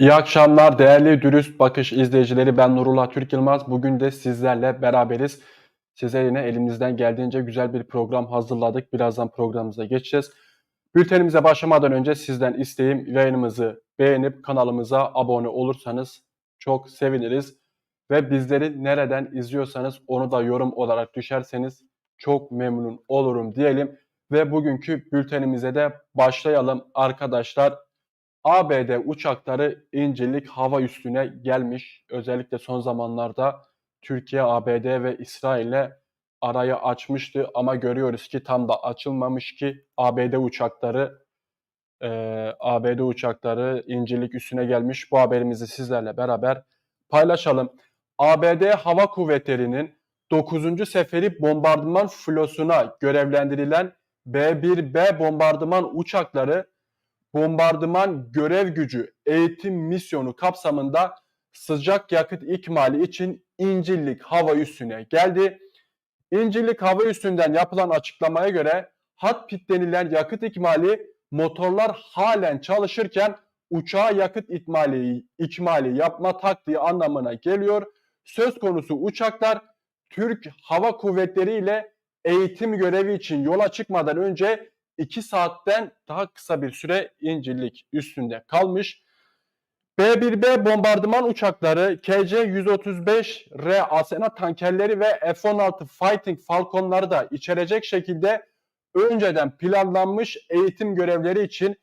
İyi akşamlar değerli Dürüst Bakış izleyicileri. Ben Nurullah Türk Yılmaz. Bugün de sizlerle beraberiz. Size yine elimizden geldiğince güzel bir program hazırladık. Birazdan programımıza geçeceğiz. Bültenimize başlamadan önce sizden isteğim yayınımızı beğenip kanalımıza abone olursanız çok seviniriz. Ve bizleri nereden izliyorsanız onu da yorum olarak düşerseniz çok memnun olurum diyelim. Ve bugünkü bültenimize de başlayalım arkadaşlar. ABD uçakları İncirlik hava üstüne gelmiş. Özellikle son zamanlarda Türkiye, ABD ve İsrail'le arayı açmıştı ama görüyoruz ki tam da açılmamış ki ABD uçakları e, ABD uçakları İncirlik üstüne gelmiş. Bu haberimizi sizlerle beraber paylaşalım. ABD Hava Kuvvetleri'nin 9. Seferi bombardıman flosuna görevlendirilen B-1B bombardıman uçakları bombardıman görev gücü eğitim misyonu kapsamında sıcak yakıt ikmali için İncirlik hava üssüne geldi. İncirlik hava üssünden yapılan açıklamaya göre hot pit denilen yakıt ikmali motorlar halen çalışırken uçağa yakıt ikmali, ikmali yapma taktiği anlamına geliyor. Söz konusu uçaklar Türk Hava Kuvvetleri ile eğitim görevi için yola çıkmadan önce 2 saatten daha kısa bir süre İncirlik üstünde kalmış. B-1B bombardıman uçakları, KC-135R Asena tankerleri ve F-16 Fighting Falconları da içerecek şekilde önceden planlanmış eğitim görevleri için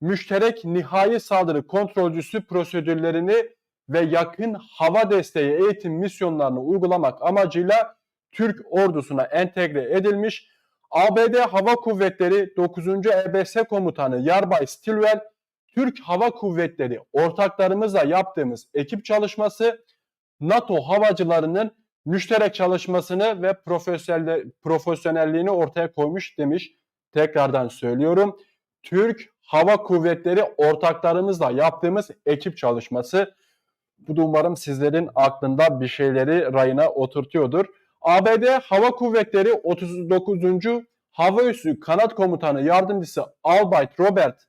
müşterek nihai saldırı kontrolcüsü prosedürlerini ve yakın hava desteği eğitim misyonlarını uygulamak amacıyla Türk ordusuna entegre edilmiş ABD Hava Kuvvetleri 9. EBS Komutanı Yarbay Stilwell, Türk Hava Kuvvetleri ortaklarımızla yaptığımız ekip çalışması, NATO havacılarının müşterek çalışmasını ve profesyonelliğini ortaya koymuş demiş. Tekrardan söylüyorum. Türk Hava Kuvvetleri ortaklarımızla yaptığımız ekip çalışması. Bu da umarım sizlerin aklında bir şeyleri rayına oturtuyordur. ABD Hava Kuvvetleri 39. Hava Üssü Kanat Komutanı Yardımcısı Albay Robert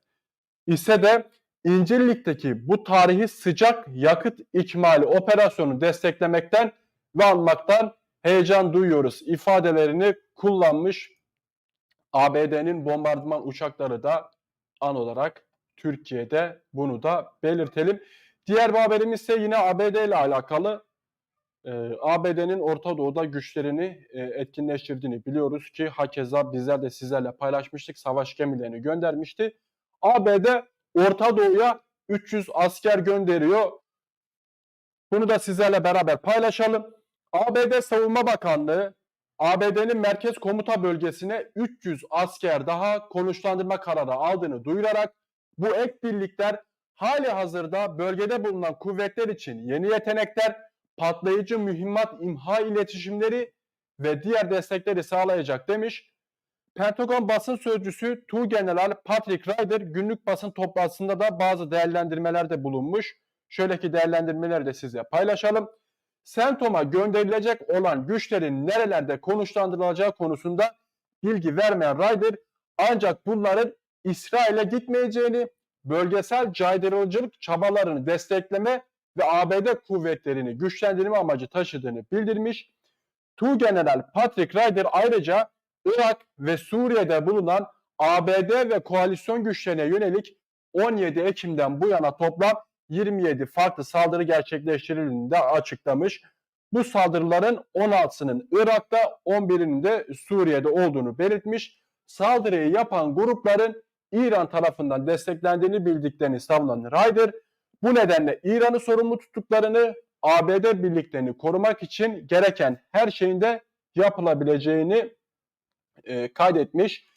ise de İncirlik'teki bu tarihi sıcak yakıt ikmali operasyonu desteklemekten ve almaktan heyecan duyuyoruz ifadelerini kullanmış. ABD'nin bombardıman uçakları da an olarak Türkiye'de bunu da belirtelim. Diğer bir haberimiz ise yine ABD ile alakalı. Ee, ABD'nin Orta Doğu'da güçlerini e, etkinleştirdiğini biliyoruz ki hakeza bizler de sizlerle paylaşmıştık. Savaş gemilerini göndermişti. ABD Orta Doğu'ya 300 asker gönderiyor. Bunu da sizlerle beraber paylaşalım. ABD Savunma Bakanlığı ABD'nin merkez komuta bölgesine 300 asker daha konuşlandırma kararı aldığını duyurarak bu ek birlikler hali hazırda bölgede bulunan kuvvetler için yeni yetenekler patlayıcı mühimmat imha iletişimleri ve diğer destekleri sağlayacak demiş. Pentagon basın sözcüsü Tuğgeneral Patrick Ryder günlük basın toplantısında da bazı değerlendirmelerde bulunmuş. Şöyle ki değerlendirmeleri de size paylaşalım. Sentom'a gönderilecek olan güçlerin nerelerde konuşlandırılacağı konusunda bilgi vermeyen Ryder ancak bunların İsrail'e gitmeyeceğini, bölgesel caydırıcılık çabalarını destekleme ve ABD kuvvetlerini güçlendirme amacı taşıdığını bildirmiş. Tuğgeneral Patrick Ryder ayrıca Irak ve Suriye'de bulunan ABD ve koalisyon güçlerine yönelik 17 Ekim'den bu yana toplam 27 farklı saldırı gerçekleştirildiğini de açıklamış. Bu saldırıların 16'sının Irak'ta, 11'inin de Suriye'de olduğunu belirtmiş. Saldırıyı yapan grupların İran tarafından desteklendiğini bildiklerini savunan Ryder, bu nedenle İran'ı sorumlu tuttuklarını, ABD birliklerini korumak için gereken her şeyin de yapılabileceğini e, kaydetmiş.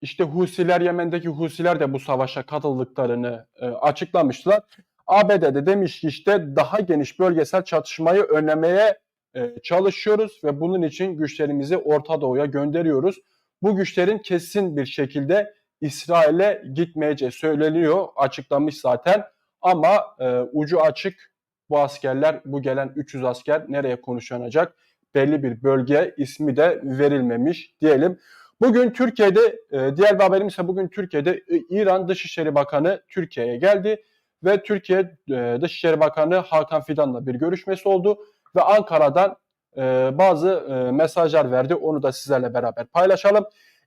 İşte Husiler, Yemen'deki Husiler de bu savaşa katıldıklarını e, açıklamışlar. ABD de demiş ki işte daha geniş bölgesel çatışmayı önlemeye e, çalışıyoruz ve bunun için güçlerimizi Orta Doğu'ya gönderiyoruz. Bu güçlerin kesin bir şekilde İsrail'e gitmeyeceği söyleniyor, açıklamış zaten. Ama e, ucu açık bu askerler, bu gelen 300 asker nereye konuşlanacak? Belli bir bölge ismi de verilmemiş diyelim. Bugün Türkiye'de, e, diğer bir haberim ise bugün Türkiye'de İran Dışişleri Bakanı Türkiye'ye geldi ve Türkiye e, Dışişleri Bakanı Hakan Fidan'la bir görüşmesi oldu ve Ankara'dan e, bazı e, mesajlar verdi. Onu da sizlerle beraber paylaşalım.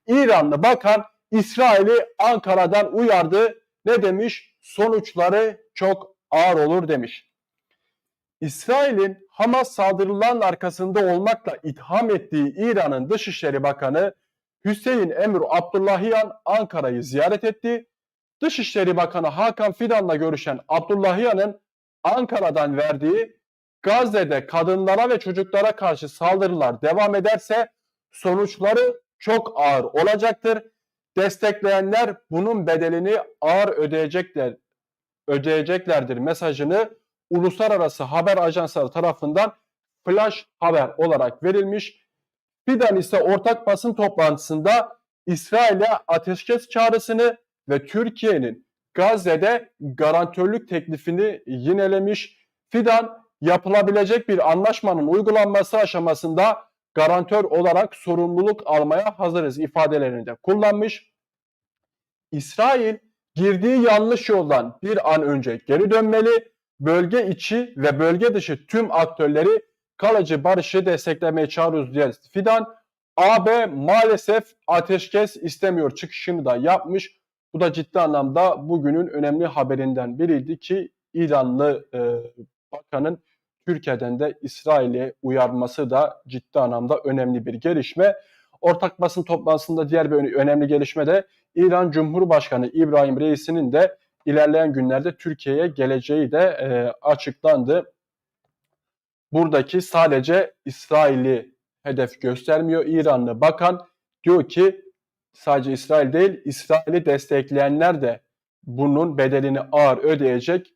İranlı bakan İsrail'i Ankara'dan uyardı. Ne demiş? Sonuçları çok ağır olur demiş. İsrail'in Hamas saldırılarının arkasında olmakla itham ettiği İran'ın Dışişleri Bakanı Hüseyin Emir Abdullahiyan Ankara'yı ziyaret etti. Dışişleri Bakanı Hakan Fidan'la görüşen Abdullahiyan'ın Ankara'dan verdiği Gazze'de kadınlara ve çocuklara karşı saldırılar devam ederse sonuçları çok ağır olacaktır. Destekleyenler bunun bedelini ağır ödeyecekler ödeyeceklerdir mesajını uluslararası haber ajansları tarafından flash haber olarak verilmiş. Fidan ise ortak basın toplantısında İsrail'e ateşkes çağrısını ve Türkiye'nin Gazze'de garantörlük teklifini yinelemiş. Fidan yapılabilecek bir anlaşmanın uygulanması aşamasında garantör olarak sorumluluk almaya hazırız ifadelerini de kullanmış. İsrail girdiği yanlış yoldan bir an önce geri dönmeli. Bölge içi ve bölge dışı tüm aktörleri kalıcı barışı desteklemeye çağırıyoruz diye Fidan. AB maalesef ateşkes istemiyor çıkışını da yapmış. Bu da ciddi anlamda bugünün önemli haberinden biriydi ki İranlı e, bakanın Türkiye'den de İsrail'e uyarması da ciddi anlamda önemli bir gelişme. Ortak basın toplantısında diğer bir önemli gelişme de İran Cumhurbaşkanı İbrahim Reis'inin de ilerleyen günlerde Türkiye'ye geleceği de e, açıklandı. Buradaki sadece İsrail'i hedef göstermiyor. İranlı bakan diyor ki sadece İsrail değil İsrail'i destekleyenler de bunun bedelini ağır ödeyecek.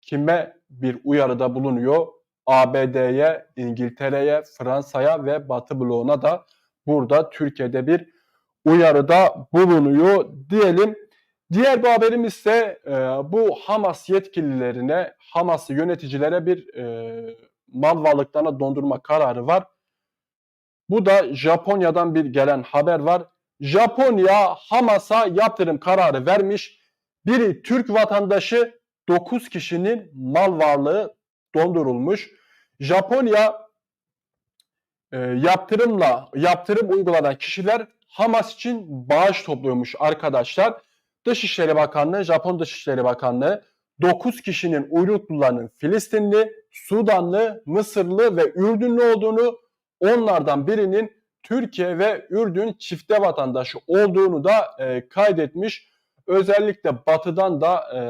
Kime bir uyarıda bulunuyor? ABD'ye, İngiltere'ye, Fransa'ya ve Batı bloğuna da burada Türkiye'de bir uyarıda bulunuyor diyelim. Diğer bir haberimiz ise e, bu Hamas yetkililerine, Hamas yöneticilere bir e, mal varlıklarına dondurma kararı var. Bu da Japonya'dan bir gelen haber var. Japonya Hamas'a yaptırım kararı vermiş. Biri Türk vatandaşı 9 kişinin mal varlığı dondurulmuş. Japonya e, yaptırımla yaptırım uygulanan kişiler Hamas için bağış topluyormuş arkadaşlar. Dışişleri Bakanlığı, Japon Dışişleri Bakanlığı 9 kişinin uyruklularının Filistinli, Sudanlı, Mısırlı ve Ürdünlü olduğunu, onlardan birinin Türkiye ve Ürdün çifte vatandaşı olduğunu da e, kaydetmiş. Özellikle Batı'dan da e,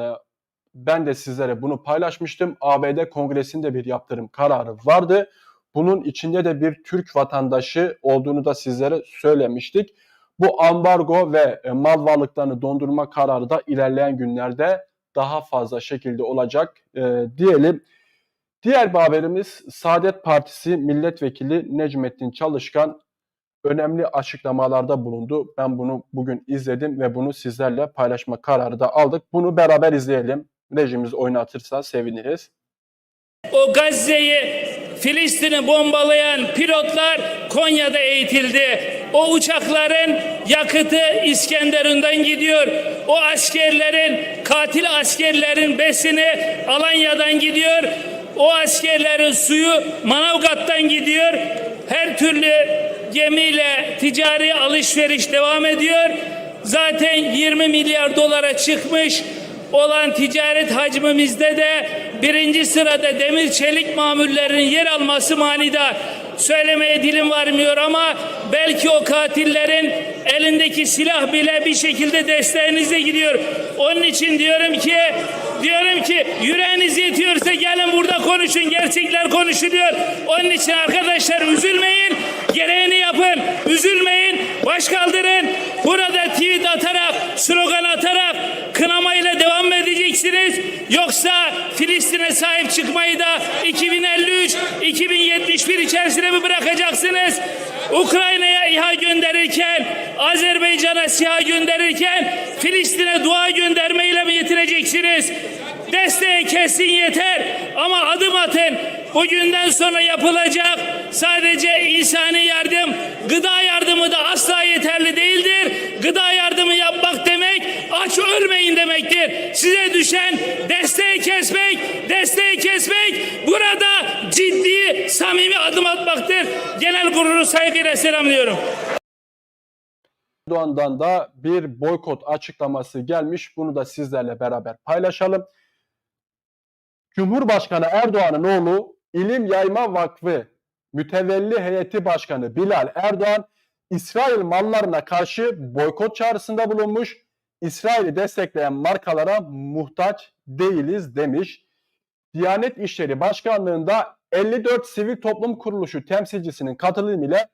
ben de sizlere bunu paylaşmıştım. ABD Kongresi'nde bir yaptırım kararı vardı. Bunun içinde de bir Türk vatandaşı olduğunu da sizlere söylemiştik. Bu ambargo ve e, mal varlıklarını dondurma kararı da ilerleyen günlerde daha fazla şekilde olacak e, diyelim. Diğer bir haberimiz Saadet Partisi Milletvekili Necmettin Çalışkan önemli açıklamalarda bulundu. Ben bunu bugün izledim ve bunu sizlerle paylaşma kararı da aldık. Bunu beraber izleyelim. Rejimiz oynatırsa seviniriz. O Gazze'yi, Filistin'i bombalayan pilotlar Konya'da eğitildi. O uçakların yakıtı İskenderun'dan gidiyor. O askerlerin, katil askerlerin besini Alanya'dan gidiyor. O askerlerin suyu Manavgat'tan gidiyor. Her türlü gemiyle ticari alışveriş devam ediyor. Zaten 20 milyar dolara çıkmış olan ticaret hacmimizde de birinci sırada demir çelik mamullerin yer alması manidar. Söylemeye dilim varmıyor ama belki o katillerin elindeki silah bile bir şekilde desteğinize gidiyor. Onun için diyorum ki diyorum ki yüreğiniz yetiyorsa gelin burada konuşun. Gerçekler konuşuluyor. Onun için arkadaşlar üzülmeyin. Gereğini yapın. Üzülmeyin. Baş kaldırın. Burada tweet atarak, slogan atarak devam edeceksiniz? Yoksa Filistin'e sahip çıkmayı da 2053, 2071 içerisine mi bırakacaksınız? Ukrayna'ya İHA gönderirken, Azerbaycan'a SİHA gönderirken Filistin'e dua göndermeyle mi yetineceksiniz? Desteği kesin yeter ama adım atın. Bugünden sonra yapılacak sadece insani yardım, gıda yardımı da asla yeterli değildir. Gıda yardımı aç ölmeyin demektir. Size düşen desteği kesmek, desteği kesmek burada ciddi, samimi adım atmaktır. Genel kurulu saygıyla selamlıyorum. Erdoğan'dan da bir boykot açıklaması gelmiş. Bunu da sizlerle beraber paylaşalım. Cumhurbaşkanı Erdoğan'ın oğlu İlim Yayma Vakfı Mütevelli Heyeti Başkanı Bilal Erdoğan İsrail mallarına karşı boykot çağrısında bulunmuş. İsrail'i destekleyen markalara muhtaç değiliz demiş. Diyanet İşleri Başkanlığı'nda 54 sivil toplum kuruluşu temsilcisinin katılımıyla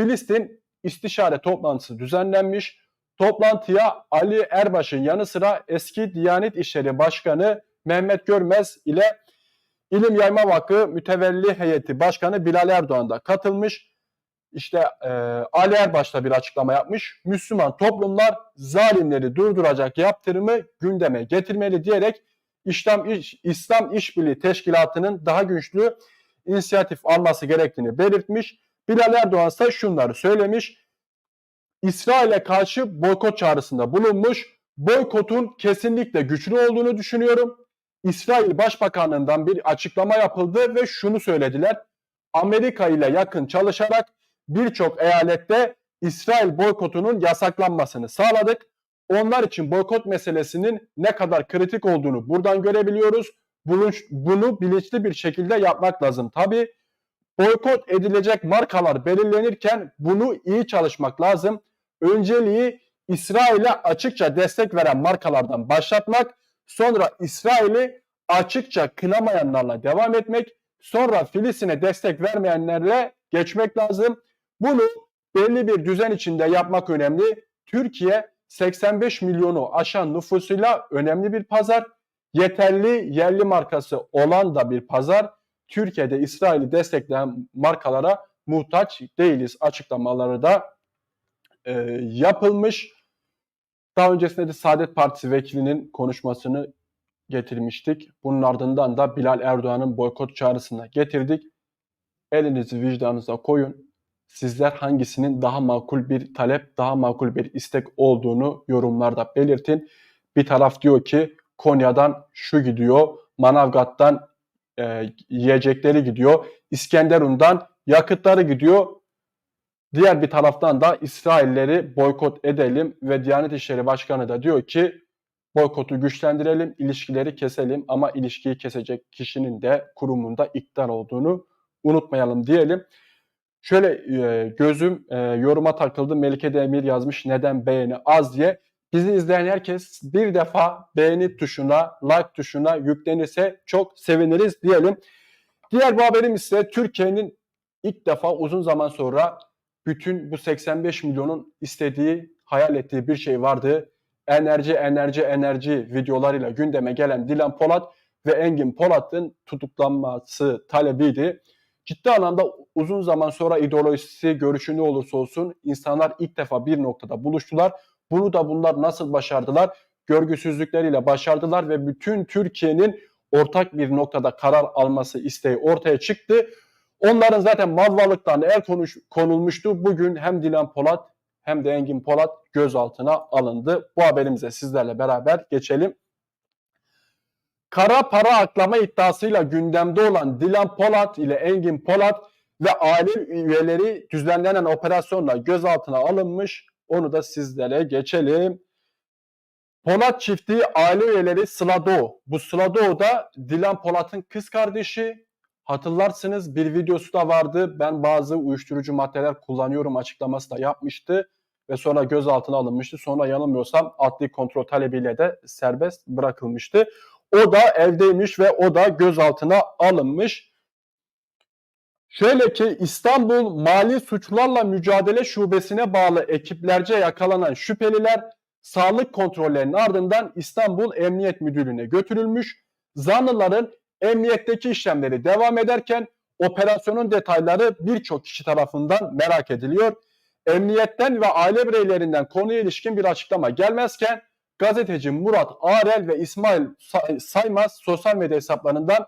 Filistin istişare toplantısı düzenlenmiş. Toplantıya Ali Erbaş'ın yanı sıra eski Diyanet İşleri Başkanı Mehmet Görmez ile İlim Yayma Vakfı Mütevelli Heyeti Başkanı Bilal Erdoğan da katılmış. İşte e, Ali Erbaş bir açıklama yapmış. Müslüman toplumlar zalimleri durduracak yaptırımı gündeme getirmeli diyerek İslam, İş, İslam İşbirliği Teşkilatı'nın daha güçlü inisiyatif alması gerektiğini belirtmiş. Bilal Erdoğan ise şunları söylemiş. İsrail'e karşı boykot çağrısında bulunmuş. Boykotun kesinlikle güçlü olduğunu düşünüyorum. İsrail Başbakanlığından bir açıklama yapıldı ve şunu söylediler. Amerika ile yakın çalışarak birçok eyalette İsrail boykotunun yasaklanmasını sağladık. Onlar için boykot meselesinin ne kadar kritik olduğunu buradan görebiliyoruz. Bunu, bilinçli bir şekilde yapmak lazım. Tabii boykot edilecek markalar belirlenirken bunu iyi çalışmak lazım. Önceliği İsrail'e açıkça destek veren markalardan başlatmak, sonra İsrail'i açıkça kınamayanlarla devam etmek, sonra Filistin'e destek vermeyenlerle geçmek lazım. Bunu belli bir düzen içinde yapmak önemli. Türkiye 85 milyonu aşan nüfusuyla önemli bir pazar. Yeterli yerli markası olan da bir pazar. Türkiye'de İsrail'i destekleyen markalara muhtaç değiliz açıklamaları da e, yapılmış. Daha öncesinde de Saadet Partisi vekilinin konuşmasını getirmiştik. Bunun ardından da Bilal Erdoğan'ın boykot çağrısına getirdik. Elinizi vicdanınıza koyun. Sizler hangisinin daha makul bir talep, daha makul bir istek olduğunu yorumlarda belirtin. Bir taraf diyor ki Konya'dan şu gidiyor, Manavgat'tan e, yiyecekleri gidiyor. İskenderun'dan yakıtları gidiyor. Diğer bir taraftan da İsrailleri boykot edelim ve Diyanet İşleri Başkanı da diyor ki boykotu güçlendirelim, ilişkileri keselim ama ilişkiyi kesecek kişinin de kurumunda iktidar olduğunu unutmayalım diyelim. Şöyle e, gözüm e, yoruma takıldı. Melike Demir yazmış neden beğeni az diye. Bizi izleyen herkes bir defa beğeni tuşuna, like tuşuna yüklenirse çok seviniriz diyelim. Diğer bu haberim ise Türkiye'nin ilk defa uzun zaman sonra bütün bu 85 milyonun istediği, hayal ettiği bir şey vardı. Enerji, enerji, enerji videolarıyla gündeme gelen Dilan Polat ve Engin Polat'ın tutuklanması talebiydi. Ciddi anlamda uzun zaman sonra ideolojisi, görüşü ne olursa olsun insanlar ilk defa bir noktada buluştular. Bunu da bunlar nasıl başardılar? Görgüsüzlükleriyle başardılar ve bütün Türkiye'nin ortak bir noktada karar alması isteği ortaya çıktı. Onların zaten mal varlıklarına el konuş, konulmuştu. Bugün hem Dilan Polat hem de Engin Polat gözaltına alındı. Bu haberimize sizlerle beraber geçelim. Kara para aklama iddiasıyla gündemde olan Dilan Polat ile Engin Polat ve aile üyeleri düzenlenen operasyonla gözaltına alınmış. Onu da sizlere geçelim. Polat çiftliği aile üyeleri Sıla Doğu. Bu Sıla Doğu da Dilan Polat'ın kız kardeşi. Hatırlarsınız bir videosu da vardı. Ben bazı uyuşturucu maddeler kullanıyorum açıklaması da yapmıştı. Ve sonra gözaltına alınmıştı. Sonra yanılmıyorsam adli kontrol talebiyle de serbest bırakılmıştı. O da evdeymiş ve o da gözaltına alınmış. Şöyle ki İstanbul Mali Suçlarla Mücadele Şubesine bağlı ekiplerce yakalanan şüpheliler sağlık kontrollerinin ardından İstanbul Emniyet Müdürlüğü'ne götürülmüş. Zanlıların emniyetteki işlemleri devam ederken operasyonun detayları birçok kişi tarafından merak ediliyor. Emniyetten ve aile bireylerinden konuya ilişkin bir açıklama gelmezken gazeteci Murat Arel ve İsmail Saymaz sosyal medya hesaplarından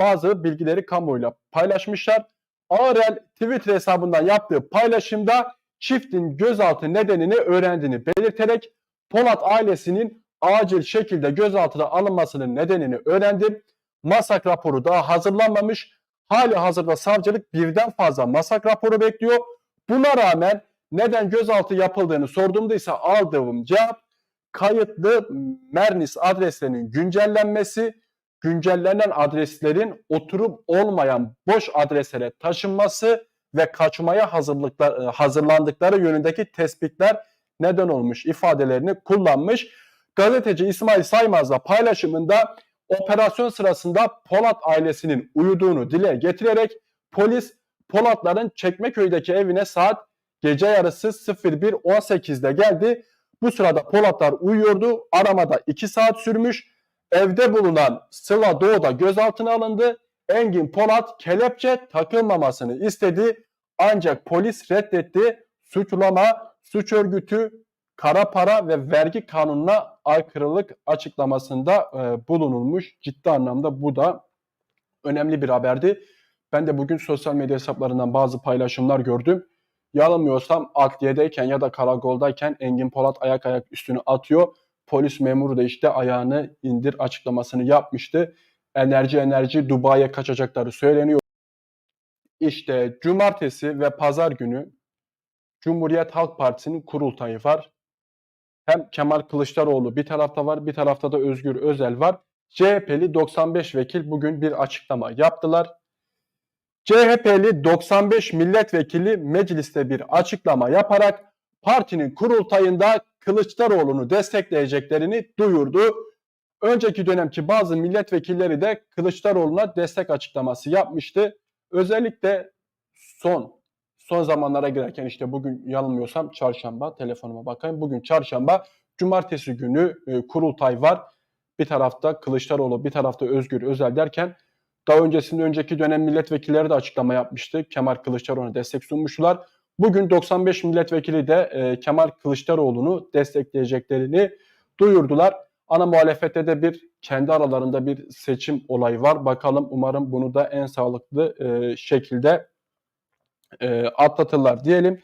bazı bilgileri kamuoyuyla paylaşmışlar. Arel Twitter hesabından yaptığı paylaşımda çiftin gözaltı nedenini öğrendiğini belirterek Polat ailesinin acil şekilde gözaltına alınmasının nedenini öğrendim. Masak raporu daha hazırlanmamış. Hali hazırda savcılık birden fazla masak raporu bekliyor. Buna rağmen neden gözaltı yapıldığını sorduğumda ise aldığım cevap kayıtlı Mernis adreslerinin güncellenmesi, güncellenen adreslerin oturup olmayan boş adreslere taşınması ve kaçmaya hazırlıklar, hazırlandıkları yönündeki tespitler neden olmuş ifadelerini kullanmış. Gazeteci İsmail Saymaz'la paylaşımında operasyon sırasında Polat ailesinin uyuduğunu dile getirerek polis Polatların Çekmeköy'deki evine saat gece yarısı 01.18'de geldi. Bu sırada Polatlar uyuyordu. Aramada 2 saat sürmüş. Evde bulunan Sıla Doğu'da gözaltına alındı. Engin Polat kelepçe takılmamasını istedi. Ancak polis reddetti. Suçlama, suç örgütü, kara para ve vergi kanununa aykırılık açıklamasında e, bulunulmuş. Ciddi anlamda bu da önemli bir haberdi. Ben de bugün sosyal medya hesaplarından bazı paylaşımlar gördüm. Yanılmıyorsam adliyedeyken ya da karakoldayken Engin Polat ayak ayak üstünü atıyor. Polis memuru da işte ayağını indir açıklamasını yapmıştı. Enerji enerji Dubai'ye kaçacakları söyleniyor. İşte cumartesi ve pazar günü Cumhuriyet Halk Partisi'nin kurultayı var. Hem Kemal Kılıçdaroğlu bir tarafta var, bir tarafta da Özgür Özel var. CHP'li 95 vekil bugün bir açıklama yaptılar. CHP'li 95 milletvekili mecliste bir açıklama yaparak partinin kurultayında Kılıçdaroğlu'nu destekleyeceklerini duyurdu. Önceki dönemki bazı milletvekilleri de Kılıçdaroğlu'na destek açıklaması yapmıştı. Özellikle son son zamanlara girerken işte bugün yanılmıyorsam çarşamba telefonuma bakayım. Bugün çarşamba cumartesi günü e, kurultay var. Bir tarafta Kılıçdaroğlu bir tarafta Özgür Özel derken daha öncesinde önceki dönem milletvekilleri de açıklama yapmıştı. Kemal Kılıçdaroğlu'na destek sunmuşlar. Bugün 95 milletvekili de e, Kemal Kılıçdaroğlu'nu destekleyeceklerini duyurdular. Ana muhalefette de bir kendi aralarında bir seçim olayı var. Bakalım umarım bunu da en sağlıklı e, şekilde e, atlatırlar diyelim.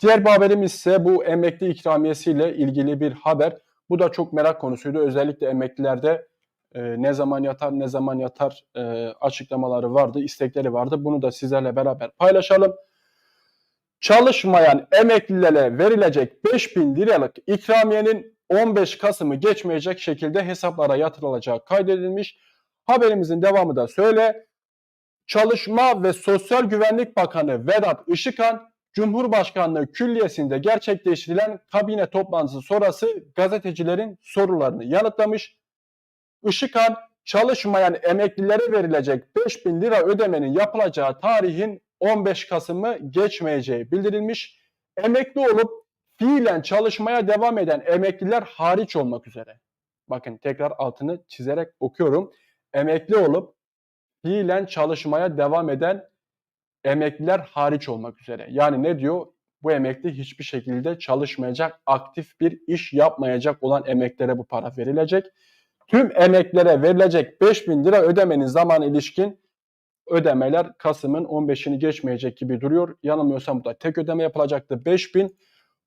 Diğer bir haberimiz ise bu emekli ikramiyesiyle ilgili bir haber. Bu da çok merak konusuydu. Özellikle emeklilerde e, ne zaman yatar ne zaman yatar e, açıklamaları vardı, istekleri vardı. Bunu da sizlerle beraber paylaşalım. Çalışmayan emeklilere verilecek 5000 liralık ikramiyenin 15 Kasım'ı geçmeyecek şekilde hesaplara yatırılacağı kaydedilmiş. Haberimizin devamı da söyle. Çalışma ve Sosyal Güvenlik Bakanı Vedat Işıkhan, Cumhurbaşkanlığı Külliyesi'nde gerçekleştirilen kabine toplantısı sonrası gazetecilerin sorularını yanıtlamış. Işıkhan, çalışmayan emeklilere verilecek 5000 lira ödemenin yapılacağı tarihin 15 Kasım'ı geçmeyeceği bildirilmiş. Emekli olup fiilen çalışmaya devam eden emekliler hariç olmak üzere. Bakın tekrar altını çizerek okuyorum. Emekli olup fiilen çalışmaya devam eden emekliler hariç olmak üzere. Yani ne diyor? Bu emekli hiçbir şekilde çalışmayacak, aktif bir iş yapmayacak olan emeklilere bu para verilecek. Tüm emeklilere verilecek 5000 lira ödemenin zaman ilişkin ödemeler Kasım'ın 15'ini geçmeyecek gibi duruyor. Yanılmıyorsam bu da tek ödeme yapılacaktı 5000.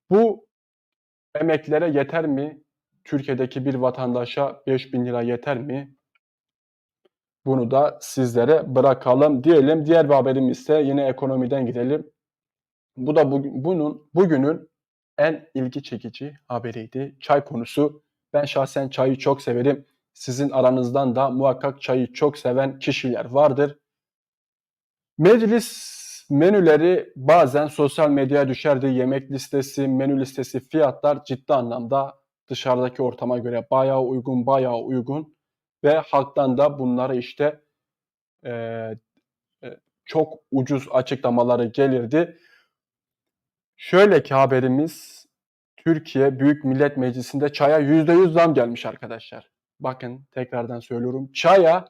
Bu emeklilere yeter mi? Türkiye'deki bir vatandaşa 5000 lira yeter mi? Bunu da sizlere bırakalım diyelim. Diğer bir haberimiz ise yine ekonomiden gidelim. Bu da bugün, bunun bugünün en ilgi çekici haberiydi. Çay konusu. Ben şahsen çayı çok severim. Sizin aranızdan da muhakkak çayı çok seven kişiler vardır. Meclis menüleri bazen sosyal medyaya düşerdi. Yemek listesi, menü listesi, fiyatlar ciddi anlamda dışarıdaki ortama göre bayağı uygun, bayağı uygun ve halktan da bunları işte e, çok ucuz açıklamaları gelirdi. Şöyle ki haberimiz Türkiye Büyük Millet Meclisi'nde çaya %100 zam gelmiş arkadaşlar. Bakın tekrardan söylüyorum. Çaya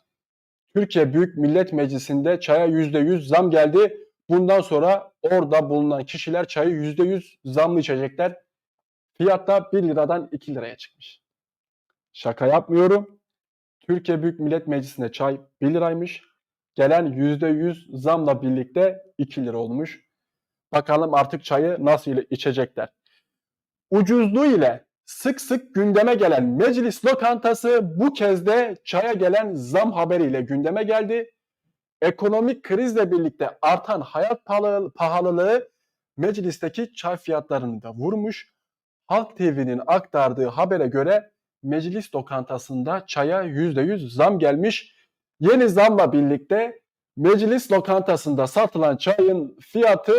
Türkiye Büyük Millet Meclisi'nde çaya %100 zam geldi. Bundan sonra orada bulunan kişiler çayı %100 zamlı içecekler. Fiyatta 1 liradan 2 liraya çıkmış. Şaka yapmıyorum. Türkiye Büyük Millet Meclisi'nde çay 1 liraymış. Gelen %100 zamla birlikte 2 lira olmuş. Bakalım artık çayı nasıl içecekler. Ucuzluğu ile sık sık gündeme gelen meclis lokantası bu kez de çaya gelen zam haberiyle gündeme geldi. Ekonomik krizle birlikte artan hayat pahalı- pahalılığı meclisteki çay fiyatlarını da vurmuş. Halk TV'nin aktardığı habere göre meclis lokantasında çaya %100 zam gelmiş. Yeni zamla birlikte meclis lokantasında satılan çayın fiyatı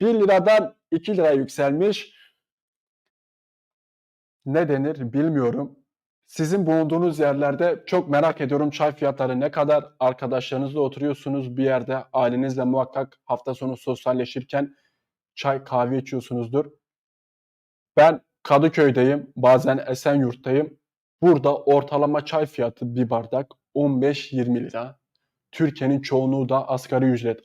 1 liradan 2 lira yükselmiş. Ne denir bilmiyorum. Sizin bulunduğunuz yerlerde çok merak ediyorum çay fiyatları ne kadar? Arkadaşlarınızla oturuyorsunuz bir yerde, ailenizle muhakkak hafta sonu sosyalleşirken çay kahve içiyorsunuzdur. Ben Kadıköy'deyim, bazen Esenyurt'tayım. Burada ortalama çay fiyatı bir bardak 15-20 lira. Türkiye'nin çoğunluğu da asgari ücret